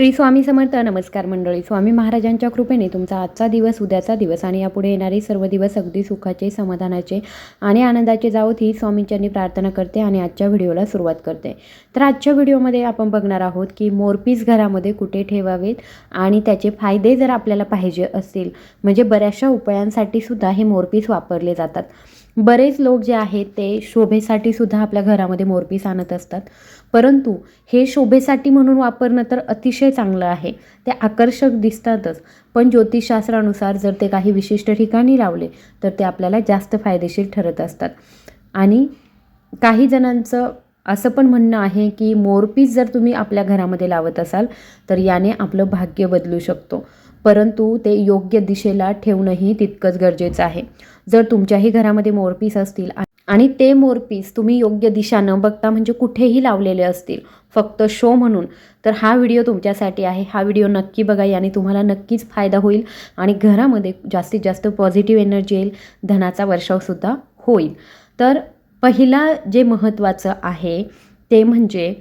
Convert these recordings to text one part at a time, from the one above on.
श्री स्वामी समर्थ नमस्कार मंडळी. स्वामी महाराजांच्या कृपेने तुमचा आजचा दिवस उद्याचा दिवस आणि यापुढे येणारे सर्व दिवस अगदी सुखाचे समाधानाचे आणि आनंदाचे जावत ही स्वामींच्यांनी प्रार्थना करते आणि आजच्या व्हिडिओला सुरुवात करते. तर आजच्या व्हिडिओमध्ये आपण बघणार आहोत की मोरपीस घरामध्ये कुठे ठेवावेत आणि त्याचे फायदे जर आपल्याला पाहिजे असतील म्हणजे बऱ्याचशा उपायांसाठी सुद्धा हे मोरपीस वापरले जातात. बरेच लोक जे आहेत ते शोभेसाठी सुद्धा आपल्या घरामध्ये मोरपीस आणत असतात. परंतु हे शोभेसाठी म्हणून वापरणं तर अतिशय चांगलं आहे. ते आकर्षक दिसतातच. पण ज्योतिषशास्त्रानुसार जर ते काही विशिष्ट ठिकाणी लावले तर ते आपल्याला जास्त फायदेशीर ठरत असतात. आणि काही जणांचं असं पण म्हणणं आहे की मोरपीस जर तुम्ही आपल्या घरामध्ये लावत असाल तर याने आपलं भाग्य बदलू शकतो. परंतु ते योग्य दिशेला ठेवणंही तितकंच गरजेचं आहे. जर तुमच्याही घरामध्ये मोरपीस असतील आणि ते मोरपीस तुम्ही योग्य दिशा न बघता म्हणजे कुठेही लावलेले असतील फक्त शो म्हणून तर हा व्हिडिओ तुमच्यासाठी आहे. हा व्हिडिओ नक्की बघा याने तुम्हाला नक्कीच फायदा होईल आणि घरामध्ये जास्तीत जास्त पॉझिटिव्ह एनर्जी येईल धनाचा वर्षावसुद्धा होईल. तर पहिला जे महत्त्वाचं आहे ते म्हणजे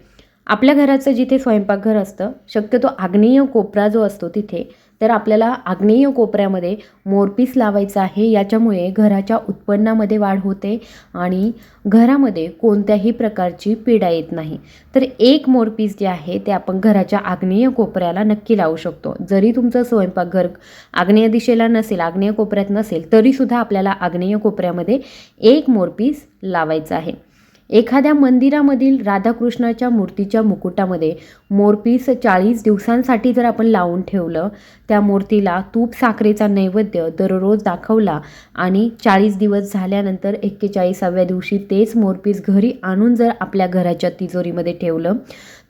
आपल्या घराचं जिथे स्वयंपाकघर असतं शक्यतो आग्नेय कोपरा जो असतो तिथे तर आपल्याला आग्नेय कोपऱ्यामध्ये मोरपीस लावायचं आहे. याच्यामुळे घराच्या उत्पन्नामध्ये वाढ होते आणि घरामध्ये कोणत्याही प्रकारची पीडा येत नाही. तर एक मोरपीस जे आहे ते आपण घराच्या आग्नेय कोपऱ्याला नक्की लावू शकतो. जरी तुमचं स्वयंपाकघर आग्नेय दिशेला नसेल आग्नेय कोपऱ्यात नसेल तरीसुद्धा आपल्याला आग्नेय कोपऱ्यामध्ये एक मोरपीस लावायचं आहे. एखाद्या मंदिरामधील राधाकृष्णाच्या मूर्तीच्या मुकुटामध्ये मोरपीस चाळीस दिवसांसाठी जर आपण लावून ठेवलं त्या मूर्तीला तूप साखरेचा नैवेद्य दररोज दाखवला आणि चाळीस दिवस झाल्यानंतर एक्केचाळीसाव्या दिवशी तेच मोरपीस घरी आणून जर आपल्या घराच्या तिजोरीमध्ये ठेवलं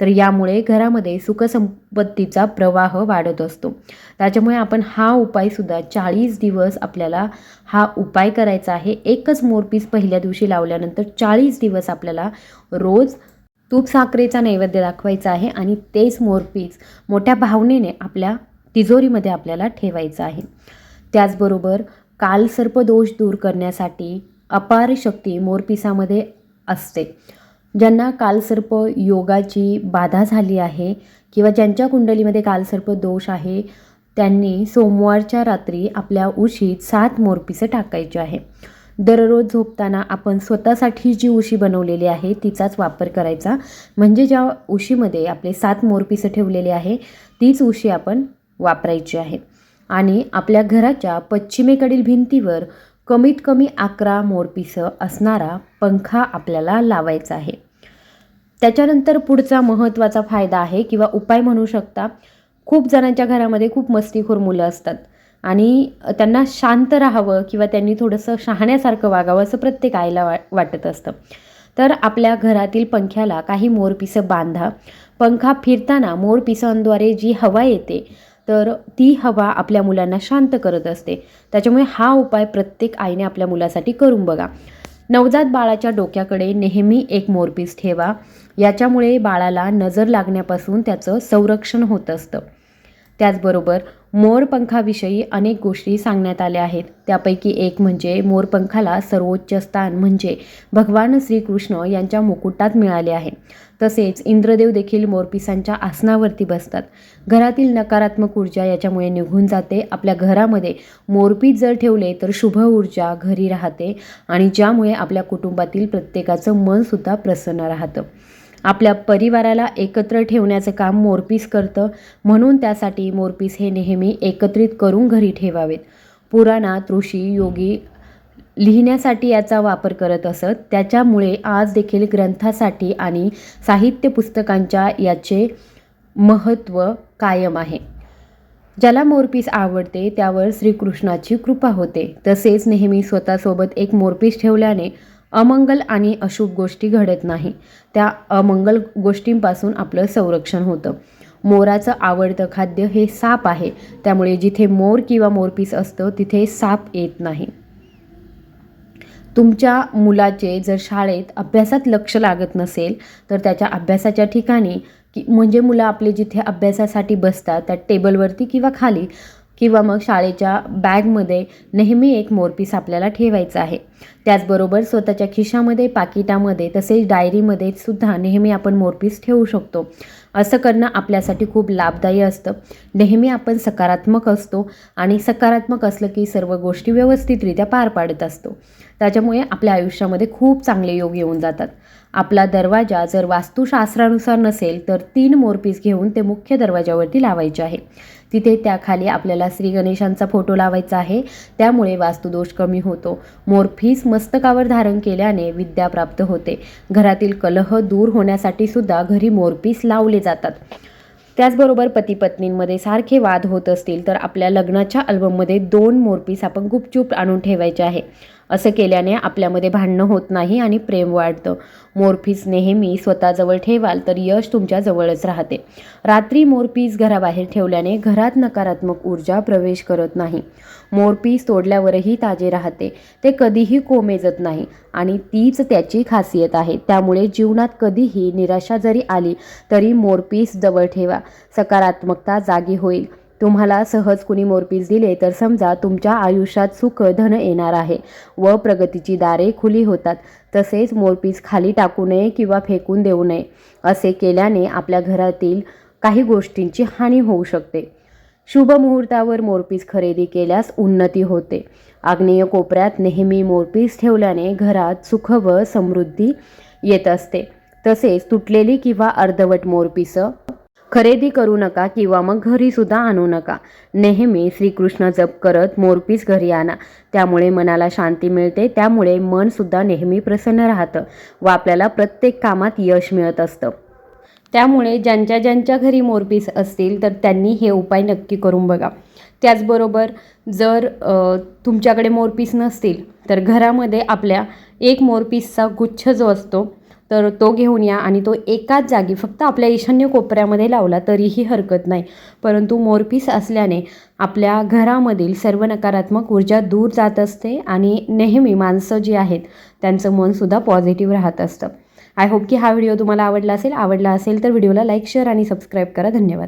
तर यामुळे घरामध्ये सुखसंपत्तीचा प्रवाह वाढत असतो. त्याच्यामुळे आपण हा उपायसुद्धा चाळीस दिवस आपल्याला हा उपाय करायचा आहे. एकच मोरपीस पहिल्या दिवशी लावल्यानंतर चाळीस दिवस आपल्याला रोज तूप साखरेचा नैवेद्य दाखवायचा आहे आणि तेच मोरपीस मोठ्या भावनेने आपल्या तिजोरीमध्ये आपल्याला ठेवायचं आहे. त्याचबरोबर कालसर्पदोष दूर करण्यासाठी अपार शक्ती मोरपिसामध्ये असते. ज्यांना कालसर्प योगाची बाधा झाली आहे किंवा ज्यांच्या कुंडलीमध्ये कालसर्प दोष आहे त्यांनी सोमवारच्या रात्री आपल्या उशीत सात मोरपिसं टाकायचे आहे. दररोज झोपताना आपण स्वतःसाठी जी उशी बनवलेली आहे तिचाच वापर करायचा. म्हणजे ज्या उशीमध्ये आपले सात मोरपिसं ठेवलेले आहे तीच उशी आपण वापरायची आहे. आणि आपल्या घराच्या पश्चिमेकडील भिंतीवर कमीत कमी अकरा मोरपिसं असणारा पंखा आपल्याला लावायचा आहे. त्याच्यानंतर पुढचा महत्त्वाचा फायदा आहे किंवा उपाय म्हणू शकता खूप जणांच्या घरामध्ये खूप मस्तीखोर मुलं असतात. आणि त्यांना शांत राहावं किंवा त्यांनी थोडंसं शहाण्यासारखं वागावं असं प्रत्येक आईला वा वाटत असतं. तर आपल्या घरातील पंख्याला काही मोरपिसं बांधा. पंखा फिरताना मोरपिसांद्वारे जी हवा येते तर ती हवा आपल्या मुलांना शांत करत असते. त्याच्यामुळे हा उपाय प्रत्येक आईने आपल्या मुलासाठी करून बघा. नवजात बाळाच्या डोक्याकडे नेहमी एक मोरपीस ठेवा. याच्यामुळे बाळाला नजर लागण्यापासून त्याचं संरक्षण होत असतं. त्याचबरोबर मोरपंखाविषयी अनेक गोष्टी सांगण्यात आल्या आहेत. त्यापैकी एक म्हणजे मोरपंखाला सर्वोच्च स्थान म्हणजे भगवान श्रीकृष्ण यांच्या मुकुटात मिळाले आहे. तसेच इंद्रदेव देखील मोरपिसांच्या आसनावरती बसतात. घरातील नकारात्मक ऊर्जा याच्यामुळे निघून जाते. आपल्या घरामध्ये मोरपीस जर ठेवले तर शुभ ऊर्जा घरी राहते आणि ज्यामुळे आपल्या कुटुंबातील प्रत्येकाचं मनसुद्धा प्रसन्न राहतं. आपल्या परिवाराला एकत्र ठेवण्याचं काम मोरपीस करतं. म्हणून त्यासाठी मोरपीस हे नेहमी एकत्रित करून घरी ठेवावेत. पुराणात ऋषी योगी लिहिण्यासाठी याचा वापर करत असत. त्याच्यामुळे आज देखील ग्रंथासाठी आणि साहित्य पुस्तकांच्या याचे महत्त्व कायम आहे. ज्याला मोरपीस आवडते त्यावर श्रीकृष्णाची कृपा होते. तसेच नेहमी स्वतःसोबत एक मोरपीस ठेवल्याने अमंगल आणि अशुभ गोष्टी घडत नाही. त्या अमंगल गोष्टींपासून आपलं संरक्षण होतं. मोराचं आवडतं खाद्य हे साप आहे. त्यामुळे जिथे मोर किंवा मोरपीस असतं तिथे साप येत नाही. तुमच्या मुलाचे जर शाळेत अभ्यासात लक्ष लागत नसेल तर त्याच्या अभ्यासाच्या ठिकाणी की म्हणजे मुलं आपले जिथे अभ्यासासाठी बसतात त्या टेबलवरती किंवा खाली किंवा मग शाळेच्या बॅगमध्ये नेहमी एक मोरपीस आपल्याला ठेवायचा आहे. त्याचबरोबर स्वतःच्या खिशामध्ये पाकिटामध्ये तसेच डायरीमध्ये सुद्धा नेहमी आपण मोरपीस ठेवू शकतो. असं करणं आपल्यासाठी खूप लाभदायी असतं. नेहमी आपण सकारात्मक असतो आणि सकारात्मक असलं की सर्व गोष्टी व्यवस्थितरित्या पार पाडत असतो. त्याच्यामुळे आपल्या आयुष्यामध्ये खूप चांगले योग येऊन जातात. आपला दरवाजा जर वास्तुशास्त्रानुसार नसेल तर तीन मोरपीस घेऊन ते मुख्य दरवाजावरती लावायचे आहे. तिथे त्याखाली आपल्याला श्री गणेशांचा फोटो लावायचा आहे. त्यामुळे वास्तुदोष कमी होतो. मोरपीस मस्तकावर धारण केल्याने विद्या प्राप्त होते. घरातील कलह दूर होण्यासाठी सुद्धा घरी मोरपीस लावले जातात. त्याचबरोबर पती पत्नींमध्ये सारखे वाद होत असतील तर आपल्या लग्नाच्या अल्बममध्ये दोन मोरपीस आपण गुपचूप आणून ठेवायचे आहे. असं केल्याने आपल्यामध्ये भांडणं होत नाही आणि प्रेम वाढतं. मोरपीस नेहमी स्वतःजवळ ठेवाल तर यश तुमच्याजवळच राहते. रात्री मोरपीस घराबाहेर ठेवल्याने घरात नकारात्मक ऊर्जा प्रवेश करत नाही. मोरपीस तोडल्यावरही ताजे राहते. ते कधीही कोमेजत नाही आणि तीच त्याची खासियत आहे. त्यामुळे जीवनात कधीही निराशा जरी आली तरी मोरपीस जवळ ठेवा. सकारात्मकता जागी होईल. तुम्हाला सहज कुणी मोरपीस दिले तर समजा तुमच्या आयुष्यात सुख धन येणार आहे व प्रगतीची दारे खुली होतात. तसेच मोरपीस खाली टाकू नये किंवा फेकून देऊ नये असे केल्याने आपल्या घरातील काही गोष्टींची हानी होऊ शकते. शुभ मुहूर्तावर मोरपीस खरेदी केल्यास उन्नती होते. आग्नेय कोपऱ्यात नेहमी मोरपीस ठेवल्याने घरात सुख व समृद्धी येत असते. तसेच तुटलेली किंवा अर्धवट मोरपीसं खरेदी करू नका किंवा मग घरी सुद्धा आणू नका. नेहमी श्रीकृष्ण जप करत मोरपीस घरी आणा. त्यामुळे मनाला शांती मिळते त्यामुळे मन सुद्धा नेहमी प्रसन्न राहतं व आपल्याला प्रत्येक कामात यश मिळत असतं. त्यामुळे ज्यांच्या ज्यांच्या घरी मोरपीस असतील तर त्यांनी हे उपाय नक्की करून बघा. त्याचबरोबर जर तुमच्याकडे मोरपीस नसतील तर घरामध्ये आपल्या एक मोरपीसचा गुच्छ जो असतो तर तो घेऊन या आणि तो एकाच जागी फक्त आपल्या ईशान्य कोपऱ्यामध्ये लावला तरीही हरकत नाही. परंतु मोरपीस असल्याने आपल्या घरामधील सर्व नकारात्मक ऊर्जा दूर जात असते आणि नेहमी माणसं जी आहेत त्यांचं मनसुद्धा पॉझिटिव्ह राहत असतं. आय होप की हा व्हिडिओ तुम्हाला आवडला असेल. आवडला असेल तर व्हिडिओला लाईक शेअर आणि सबस्क्राईब करा. धन्यवाद.